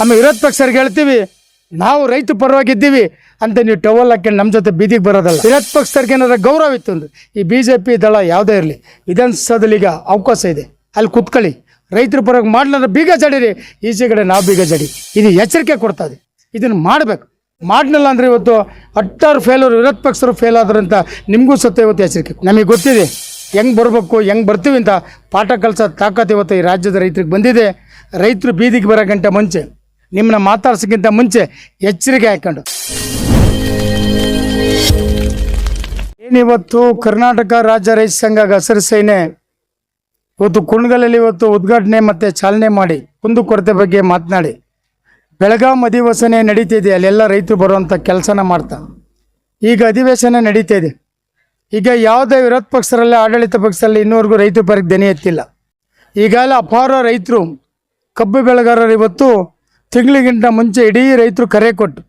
ಆಮೇಲೆ ವಿರೋಧ ಪಕ್ಷರಿಗೆ ಹೇಳ್ತೀವಿ, ನಾವು ರೈತ ಪರವಾಗಿದ್ದೀವಿ ಅಂತ ನೀವು ಟವಲ್ ಹಾಕೊಂಡು ನಮ್ಮ ಜೊತೆ ಬೀದಿಗೆ ಬರೋದಲ್ಲ. ವಿರೋಧ ಪಕ್ಷದವ್ರಿಗೆ ಏನಾರ ಗೌರವ ಇತ್ತು ಅಂದ್ರೆ ಈ ಬಿ ಜೆ ಪಿ ದಳ ಯಾವುದೇ ಇರಲಿ, ವಿಧಾನಸೌಧದಲ್ಲಿ ಈಗ ಅವಕಾಶ ಇದೆ. ಅಲ್ಲಿ ಕುತ್ಕೊಳ್ಳಿ. ರೈತರ ಪರವಾಗಿ ಮಾಡ್ಲಾರ ಬೀಗ ಜಡಿರಿ, ಈಚೆ ಕಡೆ ನಾವು ಬೀಗ ಜಡಿ. ಇದು ಎಚ್ಚರಿಕೆ ಕೊಡ್ತಾ ಇದೆ. ಇದನ್ನು ಮಾಡಬೇಕು. ಮಾಡಲಿಲ್ಲ ಅಂದರೆ ಇವತ್ತು ಅಟ್ಟಾರು ಫೇಲರು ವಿರೋಧ ಪಕ್ಷರು ಫೇಲ್ ಆದ್ರಂತ ನಿಮಗೂ ಸತ್ತ ಇವತ್ತು ಎಚ್ಚರಿಕೆ. ನಮಗೆ ಗೊತ್ತಿದೆ, ಹೆಂಗೆ ಬರಬೇಕು, ಹೆಂಗೆ ಬರ್ತೀವಿ ಅಂತ ಪಾಠ ಕಲಿಸೋ ತಾಕತ್ತು ಇವತ್ತು ಈ ರಾಜ್ಯದ ರೈತರಿಗೆ ಬಂದಿದೆ. ರೈತರು ಬೀದಿಗೆ ಬರೋ ಗಂಟೆ ಮುಂಚೆ. ನಿಮ್ಮನ್ನ ಮಾತಾಡ್ಸೋಕ್ಕಿಂತ ಮುಂಚೆ ಎಚ್ಚರಿಕೆ ಹಾಕೊಂಡು. ಏನಿವತ್ತು ಕರ್ನಾಟಕ ರಾಜ್ಯ ರೈತ ಸಂಘ ಹಸಿರು ಸೇನೆ ಇವತ್ತು ಕುಣಗಲಲ್ಲಿ ಇವತ್ತು ಉದ್ಘಾಟನೆ ಮತ್ತು ಚಾಲನೆ ಮಾಡಿ ಕುಂದುಕೊರತೆ ಬಗ್ಗೆ ಮಾತನಾಡಿ. ಬೆಳಗಾಂ ಅಧಿವೇಶನ ನಡೀತಿದೆ, ಅಲ್ಲೆಲ್ಲ ರೈತರು ಬರುವಂಥ ಕೆಲಸನ ಮಾಡ್ತಾ. ಈಗ ಅಧಿವೇಶನ ನಡೀತಾ ಇದೆ ಈಗ ಯಾವುದೇ ವಿರೋಧ ಪಕ್ಷರಲ್ಲಿ ಆಡಳಿತ ಪಕ್ಷದಲ್ಲಿ ಇನ್ನೂವರೆಗೂ ರೈತ ಪರಕ್ಕೆ ದನಿ ಎತ್ತಿಲ್ಲ. ಈಗಾಗಲೇ ಅಪಾರ ರೈತರು ಕಬ್ಬು ಬೆಳೆಗಾರರು ಇವತ್ತು ತಿಂಗಳಿಗಿಂತ ಮುಂಚೆ ಇಡೀ ರೈತರು ಕರೆ ಕೊಟ್ಟು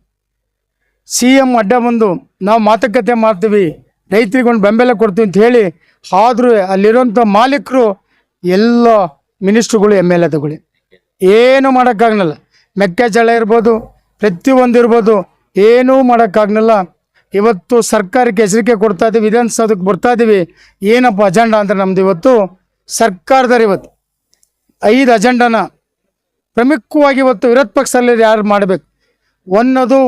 ಸಿ ಎಂ ಅಡ್ಡ ಬಂದು ನಾವು ಮಾತುಕತೆ ಮಾಡ್ತೀವಿ, ರೈತರಿಗೆ ಒಂದು ಬೆಂಬಲ ಕೊಡ್ತೀವಿ ಅಂತ ಹೇಳಿ ಆದರೂ ಅಲ್ಲಿರೋಂಥ ಮಾಲೀಕರು ಎಲ್ಲ ಮಿನಿಸ್ಟ್ರುಗಳು ಎಂ ಎಲ್ ಎದುಗಳು ಏನೂ ಮಾಡೋಕ್ಕಾಗಲ್ಲ ಮೆಕ್ಕೆಜೋಳ ಇರ್ಬೋದು, ಪ್ರತಿಯೊಂದು ಇರ್ಬೋದು, ಏನೂ ಮಾಡೋಕ್ಕಾಗಲ್ಲ ಇವತ್ತು ಸರ್ಕಾರಕ್ಕೆ ಹೆಸರಿಕೆ ಕೊಡ್ತಾ ಇದ್ದೀವಿ ವಿಧಾನಸೌಧಕ್ಕೆ ಬರ್ತಾ ಇದ್ದೀವಿ ಏನಪ್ಪ ಅಜೆಂಡಾ ಅಂದರೆ ನಮ್ದು ಇವತ್ತು ಸರ್ಕಾರದವ್ರು ಇವತ್ತು ಐದು ಅಜೆಂಡಾನ ಪ್ರಮುಖವಾಗಿ ಇವತ್ತು ವಿರೋಧ ಪಕ್ಷದಲ್ಲಿ ಯಾರು ಮಾಡಬೇಕು? ಒಂದದು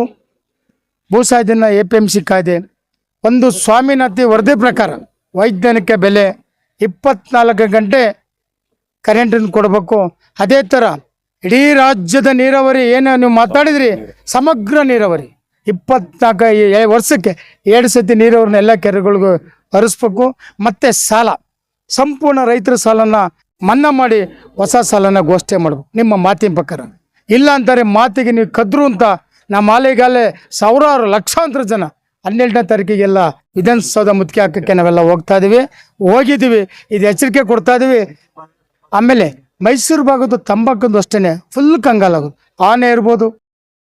ಭೂಸಾಧೀನ ಎ ಪಿ ಎಂ ಸಿ ಕಾಯ್ದೆ, ಒಂದು ಸ್ವಾಮಿನಾಥಿ ವರದಿ ಪ್ರಕಾರ ವೈಜ್ಞಾನಿಕ ಬೆಲೆ ಇಪ್ಪತ್ನಾಲ್ಕು ಗಂಟೆ ಕರೆಂಟನ್ನು ಕೊಡಬೇಕು. ಅದೇ ಥರ ಇಡೀ ರಾಜ್ಯದ ನೀರಾವರಿ ಏನು ನೀವು ಮಾತಾಡಿದ್ರಿ? ಸಮಗ್ರ ನೀರಾವರಿ. ಇಪ್ಪತ್ನಾಲ್ಕು ವರ್ಷಕ್ಕೆ ಎರಡು ಸತಿ ನೀರಾವರಿನ ಎಲ್ಲ ಕೆರೆಗಳಿಗೂ ಹರಿಸ್ಬೇಕು. ಮತ್ತು ಸಾಲ, ಸಂಪೂರ್ಣ ರೈತರ ಸಾಲನ ಮನ್ನಾ ಮಾಡಿ ಹೊಸ ಸಾಲನ ಘೋಷಣೆ ಮಾಡಬೇಕು. ನಿಮ್ಮ ಮಾತಿನ ಪ್ರಕಾರ. ಇಲ್ಲ ಅಂತಾರೆ ಮಾತಿಗೆ ನೀವು ಕದ್ರು ಅಂತ ನಮ್ಮ ಆಲೆಗಾಲೆ ಸಾವಿರಾರು ಲಕ್ಷಾಂತರ ಜನ ಹನ್ನೆರಡನೇ ತಾರೀಕಿಗೆಲ್ಲ ವಿಧಾನಸೌಧ ಮುತ್ತಿಗೆ ಹಾಕಕ್ಕೆ ನಾವೆಲ್ಲ ಹೋಗ್ತಾ ಇದೀವಿ ಹೋಗಿದ್ದೀವಿ. ಇದು ಎಚ್ಚರಿಕೆ ಕೊಡ್ತಾ ಇದೀವಿ ಆಮೇಲೆ ಮೈಸೂರು ಭಾಗದ ತಂಬಾಕಂದು ಅಷ್ಟೇ ಫುಲ್ ಕಂಗಾಲಾಗೋದು ಆನೆ ಇರ್ಬೋದು,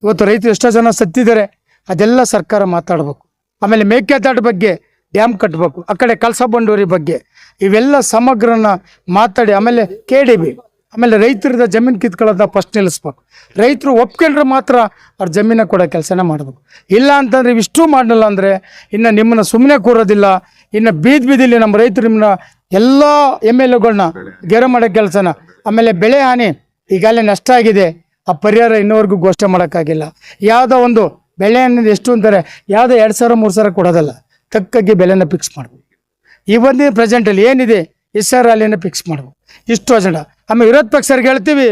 ಇವತ್ತು ರೈತರು ಎಷ್ಟೋ ಜನ ಸತ್ತಿದ್ದಾರೆ. ಅದೆಲ್ಲ ಸರ್ಕಾರ ಮಾತಾಡಬೇಕು. ಆಮೇಲೆ ಮೇಕೆದಾಟು ಬಗ್ಗೆ ಡ್ಯಾಮ್ ಕಟ್ಟಬೇಕು ಆ ಕಡೆ ಬಂಡೂರಿ ಬಗ್ಗೆ. ಇವೆಲ್ಲ ಸಮಗ್ರನ ಮಾತಾಡಿ, ಆಮೇಲೆ ಕೆ ಡಿ ಬಿ ಆಮೇಲೆ ರೈತರದ ಜಮೀನು ಕಿತ್ಕೊಳ್ಳೋದ ಫಸ್ಟ್ ನಿಲ್ಲಿಸ್ಬೇಕು. ರೈತರು ಒಪ್ಕೊಂಡ್ರೆ ಮಾತ್ರ ಅವ್ರ ಜಮೀನ ಕೊಡೋ ಕೆಲಸನ ಮಾಡಬೇಕು. ಇಲ್ಲ ಅಂತಂದ್ರೆ ಇವಿಷ್ಟು ಮಾಡಲಿಲ್ಲ ಅಂದರೆ ಇನ್ನು ನಿಮ್ಮನ್ನ ಸುಮ್ಮನೆ ಕೂರೋದಿಲ್ಲ, ಇನ್ನು ಬೀದ್ ಬೀದಿಲಿ ನಮ್ಮ ರೈತರು ನಿಮ್ಮನ್ನ ಎಲ್ಲ ಎಂ ಎಲ್ ಎಗಳನ್ನ ಗೆರೆ ಮಾಡೋ ಕೆಲಸನ, ಆಮೇಲೆ ಬೆಳೆ ಹಾನಿ ಈಗಾಗಲೇ ನಷ್ಟ ಆಗಿದೆ, ಆ ಪರಿಹಾರ ಇನ್ನೂವರೆಗೂ ಘೋಷಣೆ ಮಾಡೋಕ್ಕಾಗಿಲ್ಲ. ಯಾವುದೋ ಒಂದು ಬೆಳೆ ಅನ್ನೋದು ಎಷ್ಟು ಅಂತಾರೆ, ಯಾವುದೋ ಎರಡು ಸಾವಿರ, ಮೂರು ಸಾವಿರ ಕೊಡೋದಲ್ಲ, ತಕ್ಕಾಗಿ ಬೆಲೆನ ಫಿಕ್ಸ್ ಮಾಡಬೇಕು. ಇವತ್ತಿನ ಪ್ರೆಸೆಂಟಲ್ಲಿ ಏನಿದೆ ಎಸ್ ಆರ್ ರ್ಯಾಲಿಯನ್ನು ಫಿಕ್ಸ್ ಮಾಡಬೇಕು. ಇಷ್ಟು ಅಜೆಂಡ. ಆಮೇಲೆ ವಿರೋಧ ಪಕ್ಷರಿಗೆ ಹೇಳ್ತೀವಿ,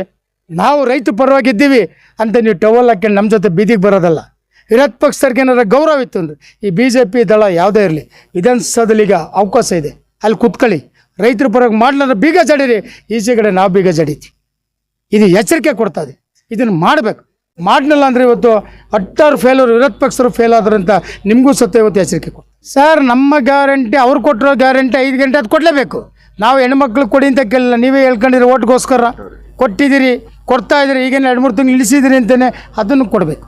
ನಾವು ರೈತ ಪರವಾಗಿದ್ದೀವಿ ಅಂತ ನೀವು ಟವಲ್ ಹಾಕೊಂಡು ನಮ್ಮ ಜೊತೆ ಬೀದಿಗೆ ಬರೋದಲ್ಲ. ವಿರೋಧ ಪಕ್ಷರಿಗೆ ಏನಾರ ಗೌರವ ಇತ್ತು ಅಂದರೆ, ಈ ಬಿ ಜೆ ಪಿ ದಳ ಯಾವುದೇ ಇರಲಿ, ವಿಧಾನಸೌಧದಲ್ಲಿ ಈಗ ಅವಕಾಶ ಇದೆ. ಅಲ್ಲಿ ಕುತ್ಕೊಳ್ಳಿ. ರೈತರ ಪರವಾಗಿ ಮಾಡ್ಲಾರ ಬೀಗ ಜಡಿರಿ, ಈಚೆ ಕಡೆ ನಾವು ಬೀಗ ಜಡೀತಿ ಇದು ಎಚ್ಚರಿಕೆ ಕೊಡ್ತಾ ಇದೆ. ಇದನ್ನು ಮಾಡಬೇಕು. ಮಾಡಲಿಲ್ಲ ಅಂದರೆ ಇವತ್ತು ಅಟ್ಟಾರು ಫೇಲರು ವಿರೋಧ ಪಕ್ಷರು ಫೇಲ್ ಆದ್ರಂತ ನಿಮಗೂ ಸತ್ತ ಇವತ್ತು ಎಚ್ಚರಿಕೆ ಕೊಡ್ತಾರೆ. ಸರ್, ನಮ್ಮ ಗ್ಯಾರಂಟಿ, ಅವ್ರು ಕೊಟ್ಟಿರೋ ಗ್ಯಾರಂಟಿ ಐದು ಗಂಟೆ ಅದು ಕೊಡಲೇಬೇಕು. ನಾವು ಹೆಣ್ಮಕ್ಳಿಗೆ ಕೊಡಿ ಅಂತ ಕೇಳಿಲ್ಲ, ನೀವೇ ಹೇಳ್ಕೊಂಡಿರಿ ಓಟ್ಗೋಸ್ಕರ. ಕೊಟ್ಟಿದ್ದೀರಿ, ಕೊಡ್ತಾ ಇದ್ದೀರಿ, ಈಗೇನು ಎರಡು ಮೂರು ತಿಂಗಳು ಇಳಿಸಿದ್ದೀರಿ ಅಂತಲೇ ಅದನ್ನು ಕೊಡಬೇಕು.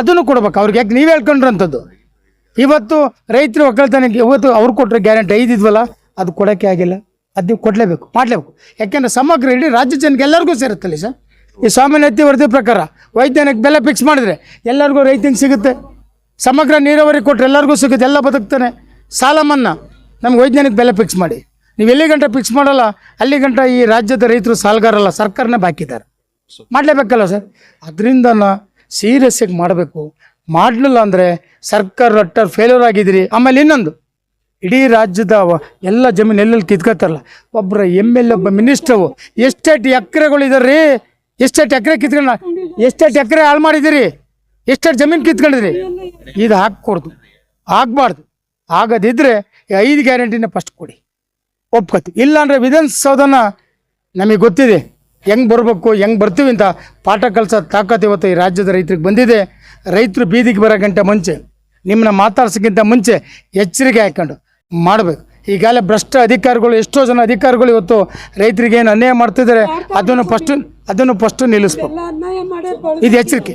ಅದನ್ನು ಕೊಡ್ಬೇಕು, ಅವ್ರಿಗೆ ಯಾಕೆ ನೀವೇ ಹೇಳ್ಕೊಂಡ್ರಂಥದ್ದು ಇವತ್ತು ರೈತರು ಒಕ್ಕಲ್ತನಕ್ಕೆ ಇವತ್ತು ಅವ್ರು ಕೊಟ್ಟರೆ ಗ್ಯಾರಂಟಿ ಐದು ಇದ್ವಲ್ಲ, ಅದು ಕೊಡೋಕ್ಕೆ ಆಗಿಲ್ಲ. ಅದು ನೀವು ಕೊಡಲೇಬೇಕು, ಮಾಡಲೇಬೇಕು. ಯಾಕೆಂದರೆ ಸಮಗ್ರ ಇಡೀ ರಾಜ್ಯ ಜನಕ್ಕೆ ಎಲ್ಲರಿಗೂ ಸೇರುತ್ತಲ್ಲ ಸರ್. ಈ ಸ್ವಾಮಿನಾಥಿ ವರದಿ ಪ್ರಕಾರ ವೈಜ್ಞಾನಿಕ ಬೆಲೆ ಫಿಕ್ಸ್ ಮಾಡಿದ್ರೆ ಎಲ್ಲರಿಗೂ ರೈತಿಂಗ್ ಸಿಗುತ್ತೆ. ಸಮಗ್ರ ನೀರಾವರಿ ಕೊಟ್ಟರೆ ಎಲ್ಲರಿಗೂ ಸಿಗುತ್ತೆ, ಎಲ್ಲ ಬದುಕ್ತಾನೆ. ಸಾಲ ಮನ್ನಾ. ನಮ್ಗೆ ವೈಜ್ಞಾನಿಕ ಬೆಲೆ ಫಿಕ್ಸ್ ಮಾಡಿ. ನೀವು ಎಲ್ಲಿ ಗಂಟೆ ಫಿಕ್ಸ್ ಮಾಡಲ್ಲ, ಅಲ್ಲಿ ಗಂಟ ಈ ರಾಜ್ಯದ ರೈತರು ಸಾಲಗಾರಲ್ಲ ಸರ್ಕಾರನೇ ಬಾಕಿದ್ದಾರೆ ಮಾಡಲೇಬೇಕಲ್ಲ ಸರ್? ಅದರಿಂದ ಸೀರಿಯಸ್ ಆಗಿ ಮಾಡಬೇಕು. ಮಾಡಲಿಲ್ಲ ಅಂದರೆ ಸರ್ಕಾರ ರಟ್ಟರ್ ಫೇಲ್ಯೂರ್ ಆಗಿದ್ದೀರಿ. ಆಮೇಲೆ ಇನ್ನೊಂದು, ಇಡೀ ರಾಜ್ಯದ ಎಲ್ಲ ಜಮೀನು ಎಲ್ಲೆಲ್ಲಿ ಕಿತ್ಕೋತಾರಲ್ಲ ಒಬ್ಬರ ಎಂ ಎಲ್ ಒಬ್ಬ ಮಿನಿಸ್ಟ್ರು ಎಷ್ಟೆಷ್ಟು ಎಕರೆಗಳು ಇದಾರೆ ರೀ ಎಷ್ಟೆಷ್ಟು ಎಕರೆ ಕಿತ್ಕೊಂಡ ಎಷ್ಟೆಷ್ಟು ಎಕರೆ ಹಾಳು ಮಾಡಿದ್ದೀರಿ? ಎಷ್ಟೆಷ್ಟು ಜಮೀನು ಕಿತ್ಕೊಂಡಿದ್ರಿ? ಇದು ಹಾಕ್ಕೊಡ್ದು. ಆಗಬಾರ್ದು. ಆಗದಿದ್ದರೆ ಐದು ಗ್ಯಾರಂಟಿನ ಫಸ್ಟ್ ಕೊಡಿ. ಒಪ್ಕೋತಿ. ಇಲ್ಲಾಂದರೆ ವಿಧಾನಸೌಧನ ನಮಗೆ ಗೊತ್ತಿದೆ. ಹೆಂಗೆ ಬರಬೇಕು ಹೆಂಗೆ ಬರ್ತೀವಿ ಅಂತ ಪಾಠ ಕಲಿಸೋ ತಾಕತ್ತು ಇವತ್ತು ಈ ರಾಜ್ಯದ ರೈತರಿಗೆ ಬಂದಿದೆ. ರೈತರು ಬೀದಿಗೆ ಬರೋ ಗಂಟೆ ಮುಂಚೆ ನಿಮ್ಮನ್ನ ಮಾತಾಡ್ಸೋಕ್ಕಿಂತ ಮುಂಚೆ ಎಚ್ಚರಿಕೆ ಹಾಕ್ಕೊಂಡು ಮಾಡಬೇಕು. ಈಗಾಗಲೇ ಭ್ರಷ್ಟ ಅಧಿಕಾರಿಗಳು ಎಷ್ಟೋ ಜನ ಅಧಿಕಾರಿಗಳು ಇವತ್ತು ರೈತರಿಗೆ ಏನು ಅನ್ಯಾಯ ಮಾಡ್ತಿದ್ದಾರೆ ಅದನ್ನು ಫಸ್ಟು ಅದನ್ನು ಫಸ್ಟು ನಿಲ್ಲಿಸ್ಬೇಕು. ಇದು ಎಚ್ಚರಿಕೆ.